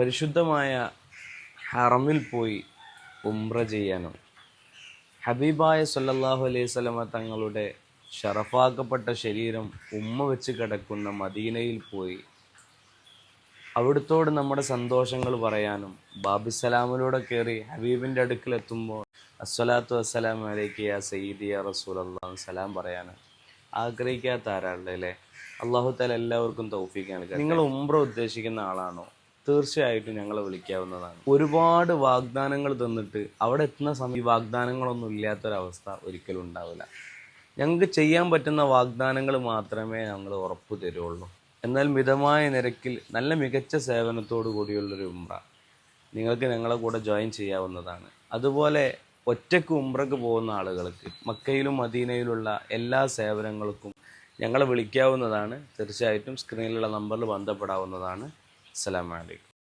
പരിശുദ്ധമായ ഹറമിൽ പോയി ഉംറ ചെയ്യാനോ ഹബീബായ സല്ലാഹു അലൈഹി സ്വലമ തങ്ങളുടെ ഷറഫാക്കപ്പെട്ട ശരീരം ഉമ്മ വെച്ച് കിടക്കുന്ന മദീനയിൽ പോയി അവിടുത്തോട് നമ്മുടെ സന്തോഷങ്ങൾ പറയാനും ബാബിസലാമിലൂടെ കയറി ഹബീബിന്റെ അടുക്കിലെത്തുമ്പോൾ അസ്വലാത്തു വസ്സലാം അലൈക്ക് യാ സയ്യിദി യാ റസൂൽ അള്ളാഹു സലാം പറയാനും ആഗ്രഹിക്കാത്ത ആരാളുടെ അല്ലേ? അള്ളാഹു എല്ലാവർക്കും തൗഫീഖാണ് നിങ്ങൾ ഉംറ ഉദ്ദേശിക്കുന്ന ആളാണോ? തീർച്ചയായിട്ടും ഞങ്ങളെ വിളിക്കാവുന്നതാണ്. ഒരുപാട് വാഗ്ദാനങ്ങൾ തന്നിട്ട് അവിടെ എത്തുന്ന സമയം ഈ വാഗ്ദാനങ്ങളൊന്നും ഇല്ലാത്തൊരവസ്ഥ ഒരിക്കലും ഉണ്ടാവില്ല. ഞങ്ങൾക്ക് ചെയ്യാൻ പറ്റുന്ന വാഗ്ദാനങ്ങൾ മാത്രമേ ഞങ്ങൾ ഉറപ്പ് തരുള്ളൂ. എന്നാൽ മിതമായ നിരക്കിൽ നല്ല മികച്ച സേവനത്തോടു കൂടിയുള്ളൊരു ഉംറ. നിങ്ങൾക്ക് ഞങ്ങളെ കൂടെ ജോയിൻ ചെയ്യാവുന്നതാണ്. അതുപോലെ ഒറ്റയ്ക്ക് ഉംറക്ക് പോകുന്ന ആളുകൾക്ക് മക്കയിലും മദീനയിലുള്ള എല്ലാ സേവനങ്ങൾക്കും ഞങ്ങളെ വിളിക്കാവുന്നതാണ്. തീർച്ചയായിട്ടും സ്ക്രീനിലുള്ള നമ്പറിൽ ബന്ധപ്പെടാവുന്നതാണ്. അസ്സലാമു അലൈക്കും